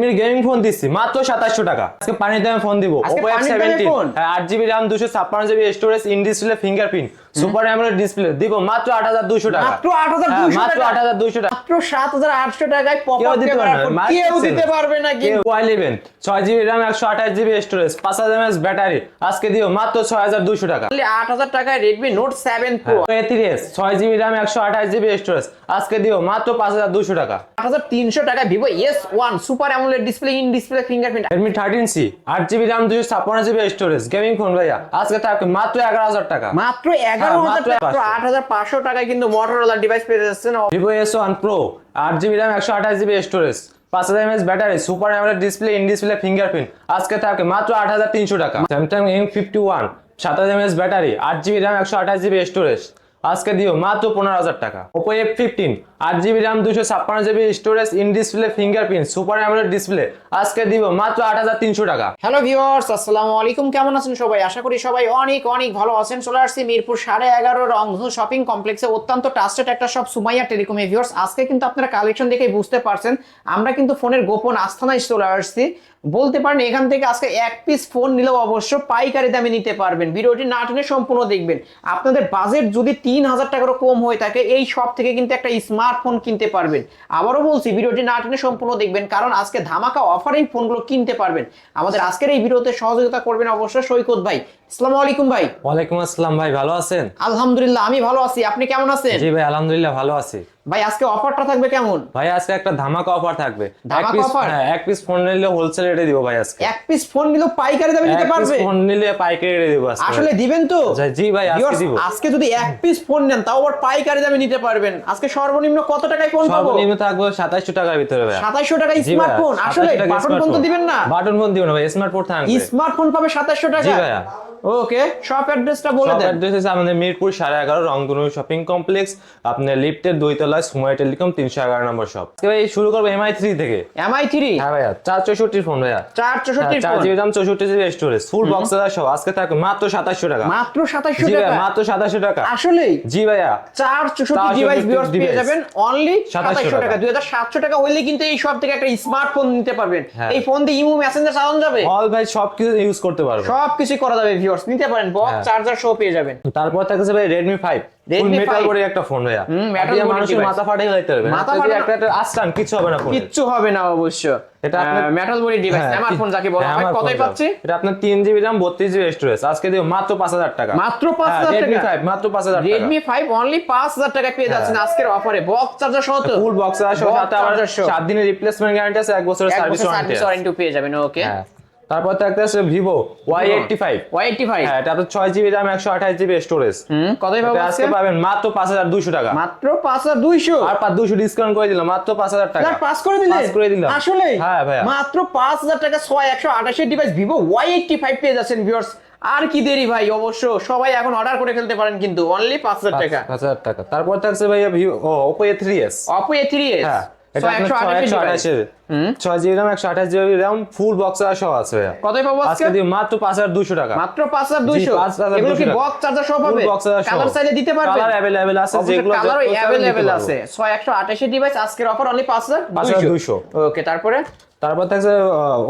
রেডমির gaming phone দিচ্ছি মাত্র সাতাশশো টাকা। আজকে পানির দামে ফোন দিব ওপো এফ সেভেন্টিন আট জিবি র্যাম দুশো ছাপ্পান্ন GB storage in display fingerprint super AMOLED display দিব মাত্র আট হাজার দুশো টাকা। মাত্র 8,200 হ্যাঁ, মাত্র আট হাজার দুশো টাকা। মাত্র সাত হাজার আটশো টাকায় কেউ দিতে পারবে না, ইলেভেন ছয় জিবি র্যাম একশো আঠাশ জিবি স্টোরেজ পাঁচ হাজার এমএস ব্যাটারি আজকে দিও মাত্র ছয় হাজার দুশো টাকা। আট হাজার টাকায় রেডমি নোট সেভেন প্রো ছয় জিবি র্যাম একশো আঠাশ জিবি স্টোরেজ আজকে দিও মাত্র পাঁচ হাজার দুশো টাকা। আট হাজার তিনশো টাকায় Vivo S one super AMOLED display in display fingerprint GB RAM দুশো ছাপ্পান্ন জিবি স্টোরেজ গেমিং ফোন ভাইয়া। আজকে থাকবে মাত্র এগারো হাজার টাকা। মাত্র এগারো হ্যাঁ, হাজার মাত্র টাকা আট হাজার পাঁচশো টাকায় কিন্তু মোটরোলা ডিভাইস পেয়ে যাচ্ছেন। আট জিবি র্যাম একশো আঠাশ জিবি স্টোরেজ পাঁচ হাজার MS battery super AMOLED display in display fingerprint আজকে থাকে মাত্র আট হাজার তিনশো টাকা। স্যামসাং এম ফিফটি ওয়ান সাত হাজার এমএস ব্যাটারি আট জিবি র্যাম একশো আঠাশ জিবি স্টোরেজ আজকে দিও মাত্র পনেরো হাজার টাকা। ওপো এফ ফিফটিন আট জিবি র্যাম দুশো ছাপ্পান্ন GB storage in display fingerprint super AMOLED display আজকে দিব মাত্র আট হাজার তিনশো টাকা। হ্যালো ভিউয়ার্স আসসালামু আলাইকুম। কেমন আছেন সবাই? আশা করি সবাই অনেক অনেক ভালো আছেন। চলে আসছি মিরপুর সাড়ে এগারো রংধনু শপিং কমপ্লেক্সে অত্যন্ত ট্রাস্টেড একটা সব সুমাইয়া টেলিকমে ভিউয়ার্স আজকে কিন্তু আপনারা কালেকশন দেখেই বুঝতে পারছেন। আমরা কিন্তু ফোনের গোপন আস্থানায় চলে আসছি। বলতে পারেন এখান থেকে আজকে এক পিস ফোন নিলেও অবশ্য পাইকারি দামে নিতে পারবেন। ভিডিওটি না টেনে সম্পূর্ণ দেখবেন। আপনাদের বাজেট যদি তিন হাজার টাকারও কম হয়ে থাকে, এই সব থেকে কিন্তু একটা স্মার্টফোন কিনতে পারবেন। আবারও বলছি, ভিডিওটি না টেনে সম্পূর্ণ দেখবেন, কারণ আজকে ধামাকা অফারেই ফোনগুলো কিনতে পারবেন। আমাদের আজকের এই ভিডিওতে সহযোগিতা করবেন অবশ্য সৈকত ভাই। আসসালামু আলাইকুম ভাই। ওয়ালাইকুম আসসালাম ভাই ভালো আছেন? আলহামদুলিল্লাহ আমি ভালো আছি। আপনি কেমন আছেন? জি ভাই আলহামদুলিল্লাহ ভালো আছি। ভাই আজকে অফারটা থাকবে কেমন? ভাই আজকে একটা ধামাকা অফার থাকবে। ধামাকা হ্যাঁ এক পিস ফোন নিলে হোলসেল রেটে দিব ভাই আজকে। এক পিস ফোন নিলেও পাইকারি দামে নিতে পারবে? ফোন নিলে পাইকারি রেটে দিব আজকে। আসলে দিবেন তো? জি- ভাই আজকে দিব। আজকে যদি এক পিস ফোন নেন তাও আবার পাইকারি দামে নিতে পারবেন। আজকে সর্বনিম্ন কত টাকায় ফোন পাবো? সর্বনিম্ন থাকবে সাতাশশো টাকার ভিতরে ভাই। সাতাইশশো টাকায় স্মার্টফোন আসলে বাটন ফোন তো দিবেন না। বাটন ফোন না ভাই স্মার্টফোন থাকবে। স্মার্টফোন পাবে সাতাইশশো টাকা জি ভাইয়া। ওকে শপ অ্যাড্রেসটা বলে দেন। অ্যাড্রেস আছে আমাদের মিরপুর সাড়ে এগারো রংধনু শপিং কমপ্লেক্স আপনার লিফটের দুই তলায় সময় টেলিকম তিনশো এগারো নম্বর শপ ভাই শুরু করব এমআই থ্রি থেকে। এমআই থ্রি হ্যাঁ ভাইয়া চার চৌষট্টির ফোন ভাইয়া। চার চৌষট্টি হ্যাঁ, চার জিবি দাম চৌষট্টি জিবি স্টোরেজ ফুল বক্স সব। আজকে থাকবে মাত্র সাতাশশো টাকা। মাত্র ভাইয়া টাকা? মাত্র সাতাশশো টাকা। আসলেই? জি ভাইয়া। চার চৌষট্টি 464 ডিভাইস ভিউয়ার্স পেয়ে যাবেন অনলি 2700 সাতাইশশো টাকা। দুই হাজার সাতশো টাকা হইলে কিন্তু এই সব থেকে একটা স্মার্টফোন নিতে পারবেন। হ্যাঁ। এই ফোন দিয়ে ইমো মেসেঞ্জার চালানো যাবে? অল ভাই সব কিছু ইউজ করতে পারব। সব কিছু করা যাবে ভিউয়ার্স নিতে পারেন বক্স হ্যাঁ। চার্জার সহ পেয়ে যাবেন। তারপর থাকছে ভাই five full Redmi metal 5 body একটা ফোন ভাইয়া। দিয়ে মানুষের মাথা ফাটিয়ে যাইতে পারবে মাথা ফাটানো- একটা একটা আস্তান কিছু হবে না ফোনে কিচ্ছু হবে না অবশ্য। এটা আপনার- মেটাল বডি ডিভাইস হ্যাঁ, আমার ফোন যাকে বলা হ্যাঁ, হয়। কতই পাচ্ছি? এটা আপনার তিন জিবি রাম বত্রিশ জিবি স্টোরেজ আজকে দিও মাত্র পাঁচ হাজার টাকা। মাত্র 5,000 রেডমি টাকা? ফাইভ মাত্র পাঁচ হাজার টাকা। রেডমি ফাইভ অনলি পাঁচ হাজার টাকা পেয়ে যাচ্ছেন আজকের অফারে বক্স চার্জার সহ তো। ফুল বক্স আছে Box সাথে আবার charger সহ। সাত দিনের রিপ্লেসমেন্ট গ্যারান্টি আছে এক বছরের সার্ভিস ওয়ারেন্টি সার্ভিস ওয়ারেন্টি পেয়ে যাবেন ওকে হ্যাঁ। তারপর থাকতে আছে Vivo Y eighty five Y eighty five হ্যাঁ এটা আপনার ছয় জিবি রাম একশো আঠাশ জিবি স্টোরেজ পাবো আজকে? পাবেন মাত্র পাঁচ হাজার দুশো টাকা। মাত্র পাঁচ হাজার দুইশো? আর পাঁচ দুশো ডিসকাউন্ট করে দিলাম মাত্র পাঁচ হাজার টাকা। পাস করে দিলেন পাস করে দিলাম। আসলে? হ্যাঁ ভাইয়া। মাত্র পাঁচ হাজার টাকা ছয় একশো আঠাশের device Vivo Y eighty five পেয়ে যাচ্ছেন ভিউয়ার্স আর কি দেরি ভাই অবশ্য সবাই এখন অর্ডার করে ফেলতে পারেন কিন্তু অনলি পাঁচ হাজার টাকা। পাঁচ হাজার টাকা। তারপর থাকছে ভাইয়া Vivo O Oppo A three S Oppo A three S হ্যাঁ। এটা জিবি জিবি ফুল বক্স আছে ভাইয়া। কতই পাবো আজকে? আজকে মাত্র পাঁচ হাজার দুশো টাকা। মাত্র পাঁচ হাজার দুইশো। 5,200 এগুলো কি বক্স চার্জার সহ পাবে বক্স কালার চাইলে দিতে পারবে? কালার অ্যাভেলেবেল আছে যেগুলো কালার অ্যাভেলেবেল আছে। ছয় একশো আঠাশে ডিভাইস আজকের অফার অনলি পাঁচ হাজার 5,200 ওকে তারপরে? তারপর থাকছে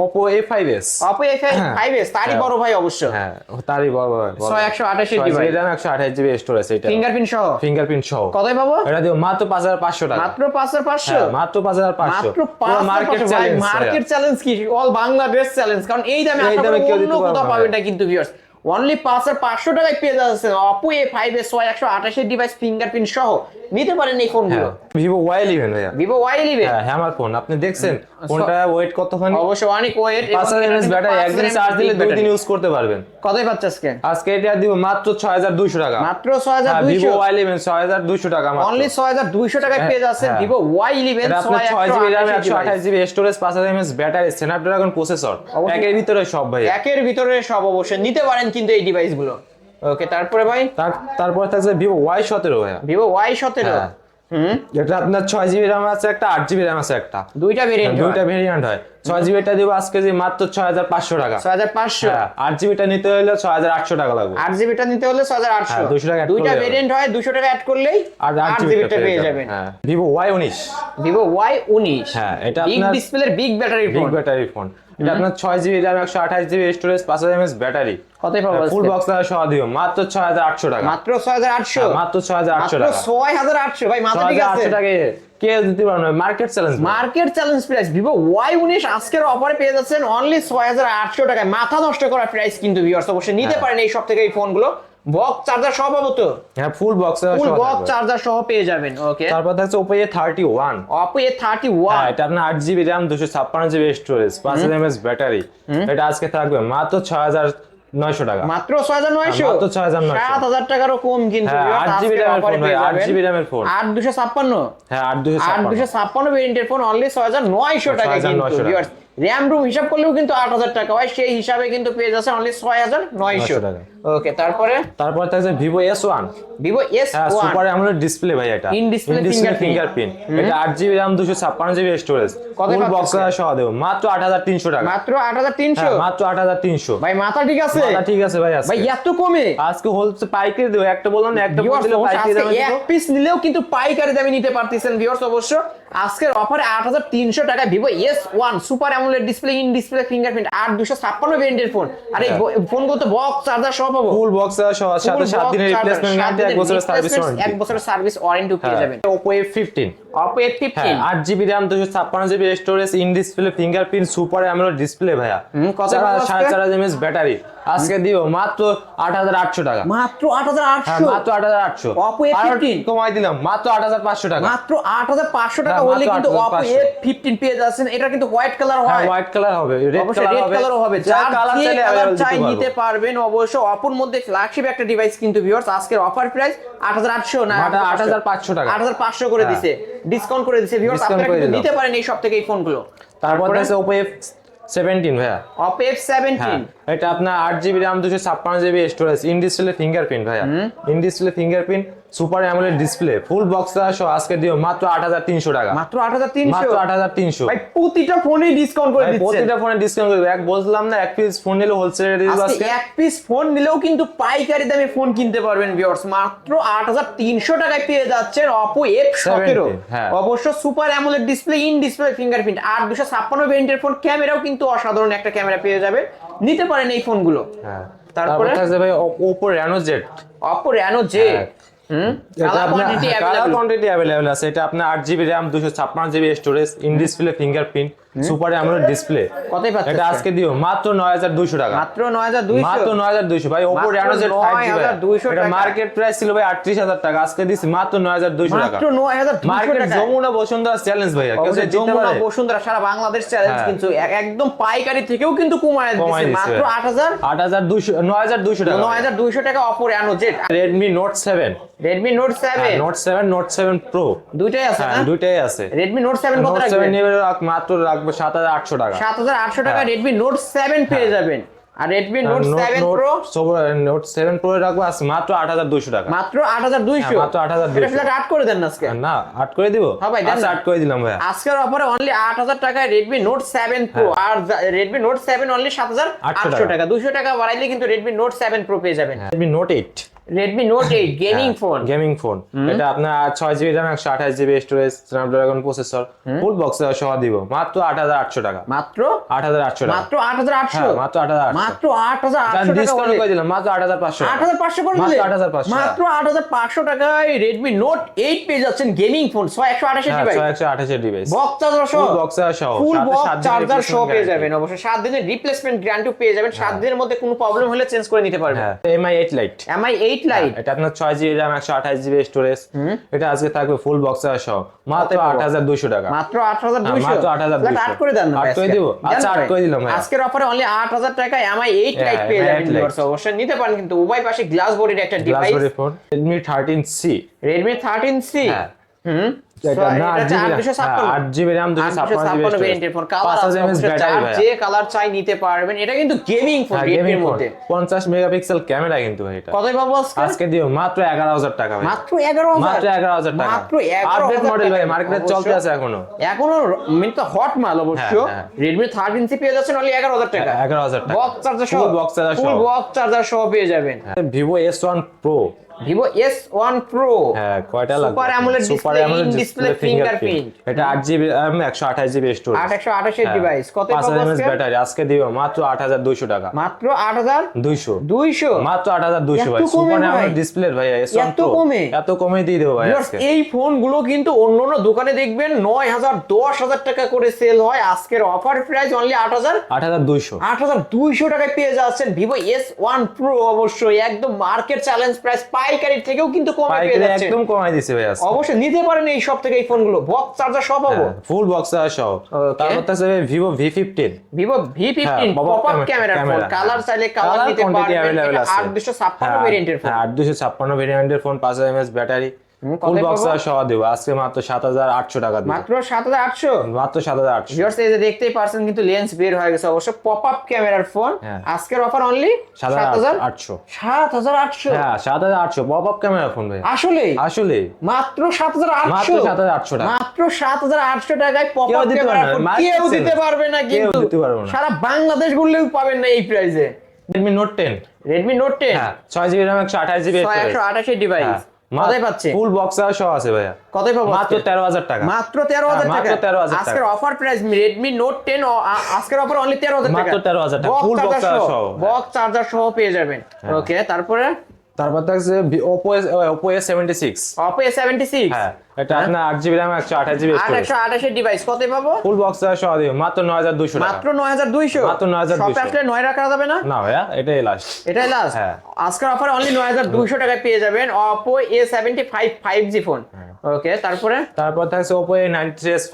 Oppo A five S Oppo A five S তারই বড় ভাই অবশ্য। হ্যাঁ তারই বড় ভাই ছয় একশো আঠাশ জিবি জিবি রাম একশো আঠাশ জিবি স্টোরেজ এটা। ফিঙ্গারপ্রিন্ট সহ? ফিঙ্গারপ্রিন্ট সহ। কতই পাবো? এটা দিও মাত্র পাঁচ হাজার পাঁচশো টাকা। মাত্র পাঁচ হাজার পাঁচশো? হ্যাঁ, মাত্র পাঁচ হাজার পাঁচশো। মাত্র পাঁচ মার্কেট চ্যালেঞ্জ মার্কেট চ্যালেঞ্জ কি? অল বাংলাদেশ চ্যালেঞ্জ কারণ এই দামে এই আশা দামে কেউ অন্য কোথাও পাবেন না কিন্তু ভিউয়ার্স অনলি পাঁচ হাজার পাঁচশো টাকায় পেয়ে যাচ্ছেন অপো এ ফাইভ এ ছয় একশো আঠাশের ডিভাইস ফিঙ্গারপ্রিন্ট সহ। নিতে পারেন এই ফোনগুলো ভিভো ওয়াই ইলেভেন ভাইয়া। ভিভো ওয়াই ইলেভেন হ্যাঁ হ্যামার ফোন আপনি দেখছেন? ফোনটা ওয়েট কতখানি? অবশ্য অনেক ওয়েট পাঁচ হাজার এমএস ব্যাটারি একদিন চার্জ দিলে দুই দিন ইউজ করতে পারবেন। কতই পাচ্ছে আজকে? আজকে এটা দিব মাত্র ছয় হাজার দুইশো টাকা। মাত্র ছয় হাজার হ্যাঁ ভিভো ওয়াই ইলেভেন ছয় হাজার দুইশো টাকা। অনলি ছয় হাজার দুইশো টাকায় পেয়ে যাচ্ছেন হ্যাঁ। ভিভো ওয়াই ইলেভেন আপনার ছয় জিবি র্যাম একশো আঠাশ জিবি স্টোরেজ পাঁচ হাজার এমএস ব্যাটারি স্ন্যাপড্রাগন প্রসেসর অবশ্যই। একের ভিতরে সব ভাই একের ভিতরে সব অবশ্যই। নিতে পারেন কিন্তু এই ডিভাইসগুলো ওকে তারপরে ভাই? তারপর থাকছে ভিভো ওয়াই সতেরো ভাইয়া। ভিভো ওয়াই সতেরো। হ্যাঁ। হুম? এটা আপনার ছয় জিবি র্যাম আছে একটা আট জিবি র্যাম আছে একটা। দুইটা ভেরিয়েন্ট দুইটা ভেরিয়েন্ট হয়। ছয় জিবিটা দিব আজকে যে মাত্র ছয় হাজার পাঁচশো টাকা। ছয় হাজার পাঁচশো। হ্যাঁ আট জিবিটা নিতে হলে ছয় হাজার আটশো টাকা লাগবে। আট জিবিটা নিতে হলে ছয় হাজার আটশো। হ্যাঁ, 200 টাকা দুইটা ভেরিয়েন্ট হয় দুশো টাকা অ্যাড করলেই আর আট জিবিটা পেয়ে যাবেন। হ্যাঁ ভিভো ওয়াই উনিশ। ভিভো ওয়াই উনিশ। হ্যাঁ, এটা বিগ ডিসপ্লের big battery big battery phone এটা আপনার ছয় জিবি র্যাম একশো আঠাশ জিবি স্টোরেজ পাঁচ হাজার এমএস ব্যাটারি। কতই পাবো ফুল বক্স বক্স সহ দিও মাত্র ছয় হাজার আটশো টাকা। মাত্র ছয় হাজার আটশো? হ্যাঁ, মাত্র ছয় হাজার আটশো টাকা। ছয় হাজার আটশো? ভাই মাত্র ঠিক আছে? টাকা কে দিতে পারবে market challenge market challenge price Vivo Y উনিশ আজকের অফারে পেয়ে যাচ্ছেন অনলি ছয় হাজার আটশো টাকায়। মাথা নষ্ট করা প্রাইস কিন্তু ভিউয়ার্স অবশ্যই নিতে হ্যাঁ। পারেন এই সব থেকে এই ফোনগুলো বক্স চার্জার সহ পাবো তো? হ্যাঁ full box full box charger সহ পেয়ে যাবেন ওকে তারপর থাকছে Oppo A thirty one Oppo A thirty হ্যাঁ ওয়ান এটা আপনার আট জিবি র্যাম দুশো ছাপ্পান্ন জিবি স্টোরেজ পাঁচ হাজার এমএস ব্যাটারি এটা আজকে থাকবে মাত্র ছয় হাজার নয়শো টাকা। মাত্র ছয় হাজার নয়শো? মাত্র 6,900 সাত হাজার টাকারও কম কিন্তু হ্যাঁ, viewers, 8 GB আজকের RAM-এর ফোন ভাই, পেয়ে 8 যাবেন। GB RAM-এর ফোন। আট দুশো ছাপ্পান্ন? হ্যাঁ আট দুশো আট দুশো ছাপ্পান্ন। ভেরিয়েন্টের ফোন অনলি ছয় হাজার নয়শো টাকা 6,900 কিন্তু। র্যাম রুম হিসাব করলেও কিন্তু আট হাজার টাকা হয় সেই হিসাবে কিন্তু পেয়ে যাচ্ছে অনলি ছয় হাজার নয়শো টাকা। ওকে তারপরে? তারপর থাকছে Vivo S one Vivo S হ্যাঁ সুপার অ্যামোলেড ডিসপ্লে ভাই এটা। Display fingerprint। ফিঙ্গারপ্রিন্ট এটা আট জিবি র্যাম দুশো ছাপ্পান্ন জিবি স্টোরেজ কত বক্স সহ দেবো। মাত্র আট হাজার তিনশো টাকা। মাত্র আট হাজার তিনশো? হ্যাঁ, মাত্র আট হাজার তিনশো। ভাই মাথা ঠিক আছে? ঠিক আছে ভাই ভাই এত কমে? আজকে পাইকারি দেবো। একটা বললাম না একটা এক পিস নিলেও কিন্তু পাইকারি দামে নিতে পারতেছেন ভিউয়ার্স অবশ্য। আজকের অফারে আট হাজার তিনশো টাকা Vivo S one super AMOLED display in display fingerprint আট দুশো ছাপ্পান্ন ভেরিয়েন্টের ফোন আর এই। ফোনগুলো তো বক্স চার্জার সহ পাবো? ফুল বক্স সহ সাথে সাত দিনের রিপ্লেসমেন্ট গ্যারান্টি এক বছরের সার্ভিস এক ওয়ারেন্টি বছরের সার্ভিস ওয়ারেন্টি পেয়ে যাবেন। Oppo A fifteen Oppo A হ্যাঁ ছাপ্পান্ন GB storage in display fingerprint super AMOLED display ভাইয়া। কত চার- দাম আজকে? সাড়ে চার হাজার এমএস ব্যাটারি আজকে দিও মাত্র আট হাজার আটশো টাকা। মাত্র আট হাজার হ্যাঁ আটশো মাত্র আট হাজার আটশো। Oppo A15 কমাই দিলাম মাত্র আট হাজার পাঁচশো টাকা। মাত্র আট হাজার পাঁচশো টাকা হ্যাঁ, হলে কিন্তু 8,500 ফিফটিন পেয়ে যাচ্ছেন। এটা কিন্তু হোয়াইট কালার হ্যাঁ হয়। হোয়াইট কালার হবে রেড কালার হবে। যা কালার চাই নিতে পারবেন অবশ্য অপর মধ্যে ফ্ল্যাগশিপ একটা ডিভাইস কিন্তু ভিউয়ার্স আজকের অফার প্রাইস 8800 না মাত্র 8,500 টাকা। 8500 করে হ্যাঁ। দিছে ডিসকাউন্ট করে দিছে ভিউয়ার্স আপনারা করে কিন্তু। নিতে পারেন এই সব থেকে এই ফোনগুলো তারপর আছে এফ সেভেন্টিন ভাইয়া Oppo F17 হ্যাঁ এটা আপনার আট জিবি র্যাম দুশো ছাপ্পান্ন GB storage in display fingerprint ভাইয়া in display fingerprint super AMOLED display full box সহ আজকে দিও মাত্র আট হাজার তিনশো টাকা। মাত্র 8300 মাত্র আট হাজার তিনশো। প্রতিটা ফোনে ডিসকাউন্ট করে প্রতিটা ফোনে ডিসকাউন্ট করবে এক বললাম না এক পিস ফোন নিলে হোলসেল রেটে দিব আজকে এক পিস ফোন নিলেও কিন্তু পাইকারি দামে ফোন কিনতে পারবেন ভিউয়ার্স মাত্র 8300 টাকায় পেয়ে যাচ্ছেন Oppo F17 হ্যাঁ। অবশ্য super AMOLED display in display fingerprint 8256 ভেরিয়েন্টের ফোন ক্যামেরাও কিন্তু অসাধারণ একটা ক্যামেরা পেয়ে যাবেন নিতে পারেন করেন এই ফোনগুলো। হ্যাঁ। তারপরে? থাকছে ভাই Oppo Reno Z Oppo Reno Z হুম? কোয়ান্টিটি অ্যাভেলেবল আছে। এটা আপনার আট জিবি র্যাম দুশো ছাপ্পান্ন GB storage in display fingerprint super AMOLED display কতই পাচ্ছেন এটা আজকে দিও মাত্র নয় হাজার দুশো টাকা। মাত্র 9200 মাত্র নয় হাজার দুইশো ভাই ওপো মাত্র রেনো জেড ফাইভ জি 9,200 এটা মার্কেট প্রাইস ছিল ভাই আটত্রিশ হাজার টাকা। আজকে দিচ্ছি মাত্র নয় হাজার দুইশো টাকা। মাত্র 9200 মার্কেট যমুনা বসুন্ধরা চ্যালেঞ্জ ভাইয়া কেউ যমুনা বসুন্ধরা সারা বাংলাদেশ চ্যালেঞ্জ হ্যাঁ। কিন্তু একদম পাইকারি থেকেও কিন্তু কমায় দিচ্ছে। মাত্র 8000 আট হাজার দুইশো নয় হাজার দুইশো টাকা নয় হাজার দুইশো টাকা Oppo Reno Z Redmi Note seven Redmi Note seven Note seven Note seven pro দুইটাই আছে হ্যাঁ না? দুইটাই আছে। রেডমি নোট সেভেন কত নোট সেভেন রাখবেন নিবে রাখ- মাত্র লাগবে সাত হাজার আটশো টাকা। সাত হাজার আটশো টাকা রেডমি নোট সেভেন পেয়ে হ্যাঁ। যাবেন। আর Redmi Note রাখব মাত্র 8200 টাকা। মাত্র 8200 হ্যাঁ, মাত্র করে দেন আজকে। না আট করে দিবো? হ্যাঁ ভাই আচ্ছা, আট করে দিলাম ভাই আজকের অফারে অনলি 8000 টাকায় রেডমি নোট সেভেন প্রো আর রেডমি নোট সেভেন অনলি 7800 টাকা। 200 টাকা বাড়াইলে কিন্তু রেডমি নোট সেভেন প্রো পেয়ে যাবেন। হ্যাঁ, Redmi Note Redmi Note 8 gaming phone gaming phone এটা আপনার 6 GB RAM 128 GB storage Snapdragon processor full বক্সে সহ দিব। মাত্র 8800 টাকা। মাত্র? 8800 টাকা। মাত্র 8800 মাত্র 8800 মাত্র 8800 ডিসকাউন্ট করে দিলাম? মাত্র 8500 8500 করে দিলাম মাত্র 8500 মাত্র 8500 টাকায় Redmi Note 8 পেয়ে যাচ্ছেন gaming phone 6128 device 6128 device box charger সহ। ফুল বক্স সহ। ফুল বক্স চার্জার সহ পেয়ে যাবেন অবশ্য 7 দিনের রিপ্লেসমেন্ট গ্যারান্টি পেয়ে যাবেন। 7 দিনের মধ্যে কোনো প্রবলেম হলে চেঞ্জ করে নিতে পারবেন। MI 8 lite MI 8 bit lite হ্যাঁ, এটা আপনার 6 জিবি RAM 128 জিবি স্টোরেজ এটা আজকে থাকবে ফুল বক্সার সহ মাত্র 8200 টাকা। মাত্র হ্যাঁ, 8200 মাত্র 8200 আট করে দেন না করে দেব। আচ্ছা কাট করে দিলাম ভাই। আজকের অফারে অনলি 8000 টাকায় আমি 8 লাইট হ্যাঁ, পেয়ে যাবেন অবশ্যই। নিতে পারেন কিন্তু উভয় পাশে গ্লাস বডির একটা device glass body phone Redmi 13C Redmi 13C হ্যাঁ। হুম। এটা না এটা হচ্ছে 8GB 856 8 জিবি র্যাম 256 ভেরিয়েন্টের ফোন কালার 5000 mAh ব্যাটারি ভাই যে কালার চাই নিতে পারবেন এটা কিন্তু গেমিং ফোন হ্যাঁ রেডমির গেমিং ফোন মধ্যে। 50 মেগাপিক্সেল ক্যামেরা কিন্তু আজকে দিও মাত্র 11000 টাকা ভাই মাত্র 11000 মাত্র 11000 টাকা। মাত্র মডেল ভাই মার্কেটে চলতে আছে এখনও। এখনও মিন তো হট মাল অবশ্য। হ্যাঁ, হ্যাঁ। রেডমি থার্ড ইঞ্চি পেয়ে যাচ্ছেন অনলি এগারো হাজার টাকা। 11000 টাকা। বক্স চার্জার সহ। Full box সহ। বক্স চার্জার সহ পেয়ে যাবেন। Vivo S one pro Vivo S one pro হ্যাঁ কয়টা লাগবে? Super AMOLED super AMOLED display fingerprint. এটা 8 জিবি RAM 128 জিবি স্টোরেজ আট একশো আঠাশের ডিভাইস কত 5000 mAh আজকে? ব্যাটারি আজকে দিও মাত্র 8200 টাকা। মাত্র আট হাজার 200 দুইশো? মাত্র 8200 ভাই। সুপার? অ্যামোলেড ডিসপ্লে ভাই। এস ওয়ান এত কমে? এত কমে দিয়ে দেবো ভাই আজকে। এই ফোনগুলো কিন্তু অন্য অন্য দোকানে দেখবেন নয় হাজার দশ হাজার টাকা করে সেল হয়। আজকের অফার প্রাইস অনলি আট হাজার 8200 আট হাজার দুইশো টাকায় পেয়ে যাচ্ছেন ভিভো এস ওয়ান প্রো অবশ্যই একদম মার্কেট চ্যালেঞ্জ প্রাইস পাইকারির থেকেও কিন্তু কমে পেয়ে যাচ্ছে। একদম কমাই দিছে ভাই অবশ্যই নিতে পারেন এই সব থেকে এই ফোনগুলো। বক্স চার্জার সব পাবো? ফুল বক্স চার্জার সব তারপর আছে Vivo V fifteen Vivo V fifteen হ্যাঁ, pop-up pop up camera phone colour. চাইলে কালার নিতে পারবেন available আছে। আট দুশো ছাপ্পান্ন ভেরিয়েন্টের ফোন হ্যাঁ আট দুশো ছাপ্পান্ন ভেরিয়েন্টের ফোন পাঁচ হাজার এমএস ব্যাটারি ফুল কতয় বক্স পাবো? সহ দেবো আজকে মাত্র সাত হাজার আটশো টাকা মাত্র সাত হাজার আটশো মাত্র সাত হাজার আটশো ভিউয়ার্স এই যে দেখতেই পারছেন কিন্তু লেন্স বের হয়ে গেছে অবশ্য পপ আপ ক্যামেরার ফোন হ্যাঁ। আজকের অফার অনলি সাত হাজার আটশো সাত হাজার আটশো হ্যাঁ সাত হাজার আটশো পপ আপ ক্যামেরা ফোন ভাই আসলে আসলে মাত্র সাত হাজার মাত্র আটশো সাত হাজার আটশো টাকা মাত্র সাত হাজার আটশো টাকায় পপ আপ ক্যামেরা ফোন কেউ দিতে পারবে না কেউ কিন্তু দিতে পারবে না। সারা বাংলাদেশ ঘুরলেও পাবেন না এই প্রাইসে Redmi Note ten Redmi Note ten হ্যাঁ ছয় জিবি র্যাম একশো আঠাশ জিবি একশো আঠাশের ডিভাইস কতই পাচ্ছে? ফুল বক্স সহ আছে ভাইয়া। কতই পাবো মাত্র আজকে? তেরো হাজার টাকা। মাত্র তেরো হাজার হ্যাঁ, টাকা? মাত্র 13,000 টাকা। আজকের offer price Redmi Note ten আজকের অফার অনলি তেরো হাজার টাকা। মাত্র 13,000 টাকা, ফুল বক্স সহ। বক্স চার্জার সহ পেয়ে যাবেন। হ্যাঁ। ওকে তারপরে? তারপর থাকছে Oppo Oppo A seventy six Oppo A seventy six হ্যাঁ। এটা আপনার আট জিবি র্যাম একশো আঠাশ জিবি একশো আঠাশের ডিভাইস কতই পাবো? ফুল বক্স সহ দিও মাত্র নয় হাজার দুশো মাত্র নয় হাজার দুইশো? মাত্র 9,200 শপে আসলে নয় রাখা যাবে না? না ভাইয়া এটাই লাস্ট এটাই লাস্ট হ্যাঁ। আজকের অফার অনলি নয় হাজার দুইশো টাকায় পেয়ে যাবেন Oppo A seventy five five G phone হ্যাঁ। ওকে তারপরে? তারপর থাকছে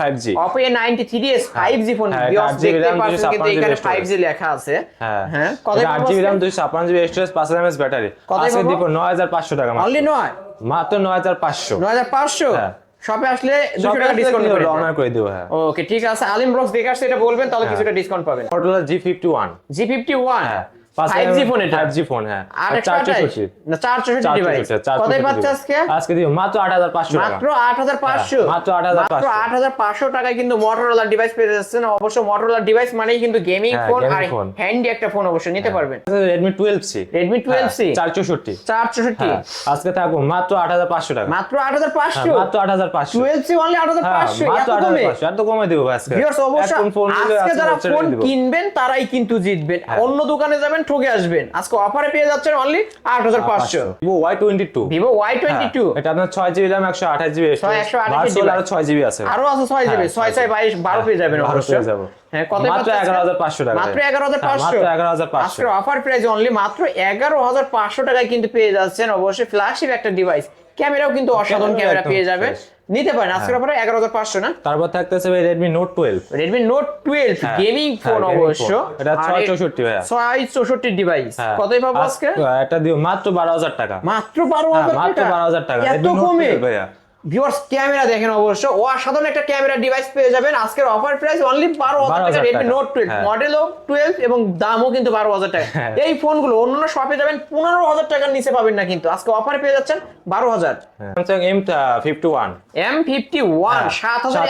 five G Oppo A ninety three S five G phone হ্যাঁ, এটা 8 GB দেখতে পাচ্ছেন কিন্তু এখানে GB ফাইভ জি লেখা আছে। হ্যাঁ। হ্যাঁ কত এটা আট জিবি র্যাম দুইশো ছাপ্পান্ন জিবি স্টোরেজ পাঁচ হাজার এমএস ব্যাটারি কত দিব নয় হাজার পাঁচশো টাকা মাত্র। অনলি নয়? মাত্র নয় হাজার পাঁচশো। নয় হাজার পাঁচশো? হ্যাঁ। শপে আসলে দুশো টাকা ডিসকাউন্ট করে অনার করে দিব। হ্যাঁ। ওকে ঠিক আছে। আলিম ব্রক্স দেখে আসছে এটা বলবেন তাহলে হ্যাঁ। কিছুটা ডিসকাউন্ট পাবেন। Motorola G fifty one G fifty one হ্যাঁ। ফোন এটা? ফোন হ্যাঁ। আর না ডিভাইস পাচ্ছে আজকে? আজকে দিব মাত্র মাত্র আট হাজার পাঁচশো? হ্যাঁ, মাত্র 8,500 আট হাজার পাঁচশো টাকায় কিন্তু মোটরোলা ডিভাইস পেয়ে যাচ্ছেন। অবশ্য মোটরোলা ডিভাইস মানেই কিন্তু গেমিং ফোন আর হ্যান্ডি একটা ফোন অবশ্যই নিতে পারবেন। Redmi twelve C Redmi twelve C চার চৌষট্টি। চার চৌষট্টি। আজকে থাকব মাত্র আট হাজার পাঁচশো টাকা। মাত্র আট হাজার পাঁচশো? মাত্র আট হাজার পাঁচশো। টুয়েলভ সি অনলি আট হাজার পাঁচশো? মাত্র এত আট হাজার কমে? পাঁচশো এত কমে দিব আজকে। ভিউয়ার্স অবশ্য আজকে যারা ফোন কিনবেন তারাই কিন্তু জিতবেন। হ্যাঁ। অন্য দোকানে যাবেন ঠকে আসবেন। আজকে অফারে পেয়ে যাচ্ছেন অনলি আট হাজার পাঁচশো। Vivo Y twenty two Vivo Y twenty two এটা আপনার ছয় জিবি দাম একশো আঠাশ জিবি একশো আঠাশ ভার্চুয়াল আরও ছয় জিবি আছে। আরও আছে ছয় জিবি হ্যাঁ, ছয় ছয় বাইশ বারো পেয়ে যাবেন বারো পেয়ে যাব। হ্যাঁ মাত্র এগারো হাজার পাঁচশো টাকা মাত্র এগারো হাজার হ্যাঁ, পাঁচশো এগারো হাজার পাঁচশো। অফার প্রাইস অনলি মাত্র এগারো হাজার পাঁচশো টাকায় কিন্তু পেয়ে যাচ্ছেন অবশ্যই ফ্ল্যাগশিপ একটা ডিভাইস ক্যামেরাও কিন্তু অসাধারণ ক্যামেরা পেয়ে যাবে। নিতে পারেন আজকের অফারে এগারো হাজার পাঁচশো না? তারপর থাকতেছে ভাই Redmi Note twelve Redmi Note twelve হ্যাঁ, গেমিং হ্যাঁ, ফোন অবশ্য। এটা ছয় চৌষট্টি ভাই ছয় চৌষট্টি ডিভাইস কতই পাবো আজকে? এটা দিও মাত্র বারো হাজার টাকা। মাত্র বারো হ্যাঁ, হাজার মাত্র বারো হাজার টাকা। এত কমে? 12 ভাইয়া। ভিউয়ার্স ক্যামেরা দেখেন অবশ্য। অসাধারণ একটা ক্যামেরা ডিভাইস পেয়ে যাবেন। আজকের অফার প্রাইস অনলি বারো হাজার টাকা। রেডমি নোট টুয়েলভ হ্যাঁ। মডেলও টুয়েলভ এবং দামও কিন্তু বারো হাজার টাকা। হ্যাঁ। এই ফোনগুলো অন্য শপে যাবেন পনেরো হাজার টাকার নিচে পাবেন না কিন্তু। আজকে অফারে পেয়ে যাচ্ছেন বারো হাজার। Samsung M fifty one M fifty one সাত হাজার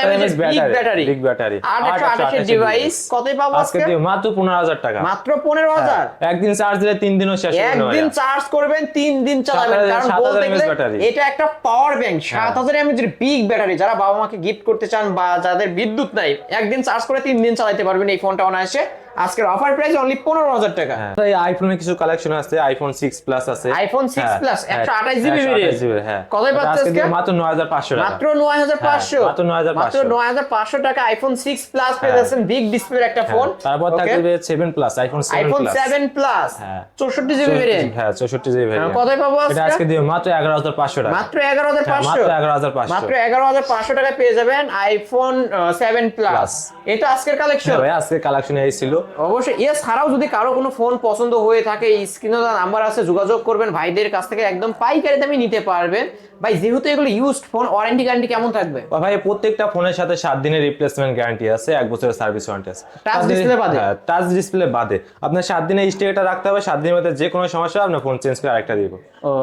ব্যাটারি বিগ ব্যাটারি আট একশো আঠাশের ডিভাইস কতই পাবো আজকে মাত্র পনেরো হাজার টাকা। মাত্র পনেরো হাজার? হ্যাঁ, একদিন চার্জ দিলে তিন দিনও শেষ একদিন চার্জ করবেন তিন দিন চালাবেন। 7000 কারণ 7000 বলতে গেলে এটা একটা পাওয়ার ব্যাংক সাত হাজার আমি যদি বিগ ব্যাটারি যারা বাবা মাকে গিফট করতে চান বা যাদের বিদ্যুৎ নাই, একদিন চার্জ করে তিন দিন চালাতে পারবেন এই ফোনটা অনায়াসে। আজকের অফার প্রাইস অনলি পনেরো হাজার টাকা। হ্যাঁ। এই আইফোনের কিছু কালেকশন আছে আইফোন সিক্স প্লাস আছে। আইফোন সিক্স হ্যাঁ, প্লাস হ্যাঁ, একশো আঠাশ জিবি 128 জিবি, হ্যাঁ। কতই পাচ্ছে মাত্র নয় হাজার পাঁচশো টাকা। মাত্র নয় হাজার পাঁচশো। হ্যাঁ, মাত্র 9,500 মাত্র নয় হাজার পাঁচশো টাকা আইফোন সিক্স প্লাস পেয়ে হ্যাঁ। যাচ্ছেন বিগ ডিসপ্লের একটা ফোন হ্যাঁ, তারপর থাকবে seven plus iPhone iPhone seven plus হ্যাঁ। চৌষট্টি জিবি ভেরিয়েন্ট হ্যাঁ চৌষট্টি জিবি ভেরিয়েন্ট কতই পাবো এটা আজকে? দিও মাত্র এগারো হাজার পাঁচশো টাকা। মাত্র এগারো হাজার হ্যাঁ, পাঁচশো। মাত্র এগারো হাজার পাঁচশো। মাত্র এগারো হাজার পাঁচশো টাকায় পেয়ে যাবেন আইফোন সেভেন প্লাস এটা আজকের কালেকশন হ্যাঁ ভাই আজকে কালেকশন এই ছিল। অবশ্যই এছাড়াও যদি কারও কোনো ফোন পছন্দ হয়ে থাকে স্ক্রিনে নাম্বার আছে যোগাযোগ করবেন ভাইদের কাছ থেকে একদম পাইকারি দামে নিতে পারবেন। ভাই যেহেতু এগুলো ইউজড ফোন ওয়ারেন্টি গ্যারান্টি কেমন থাকবে? ভাই প্রত্যেকটা ফোনের সাথে সাত দিনের রিপ্লেসমেন্ট গ্যারান্টি আছে এক বছরের সার্ভিস ওয়ারেন্টি আছে। দিনের- display বাদে? হ্যাঁ টাচ ডিসপ্লে বাদে। আপনার সাত দিনের স্টেটা রাখতে হবে সাত দিনের মধ্যে যে কোনো সমস্যা আপনার ফোন চেঞ্জ করে আরেকটা দিব।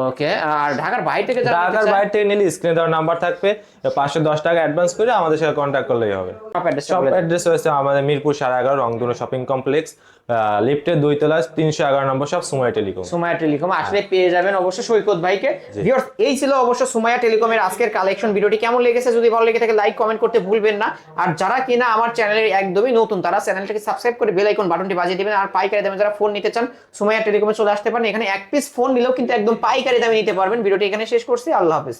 ওকে আর ঢাকার বাইরে থেকে যারা ঢাকার বাইরে থেকে নিলে স্ক্রিনে দেওয়ার নাম্বার থাকবে। পাঁচশো দশ টাকা অ্যাডভান্স করে আমাদের সাথে কন্ট্যাক্ট করলেই হবে। দিন। অ্যাড্রেস হয়েছে আমাদের মিরপুর সাড়ে এগারো রংধনু শপিং কমপ্লেক্স লিফটের দুই তলা তিনশো এগারো নম্বর সব সময় টেলিকম। সুমাইয়া টেলিকম। আসলে পেয়ে যাবেন অবশ্য সৈকত ভাইকে। ভিউয়ার্স এই ছিল অবশ্য সুমাইয়া টেলিকমের আজকের কালেকশন ভিডিওটি কেমন লেগেছে যদি ভালো লেগে থাকে লাইক কমেন্ট করতে ভুলবেন না। আর যারা কিনা আমার চ্যানেলের একদমই নতুন তারা চ্যানেলটাকে সাবস্ক্রাইব করে বেল আইকন বাটনটি বাজিয়ে দিবেন। আর পাইকারি দামে যারা ফোন নিতে চান সুমাইয়া টেলিকমে চলে আসতে পারেন। এখানে এক পিস ফোন নিলেও কিন্তু একদম পাইকারি দামে নিতে পারবেন। ভিডিওটি এখানে শেষ করছি। আল্লাহ হাফেজ।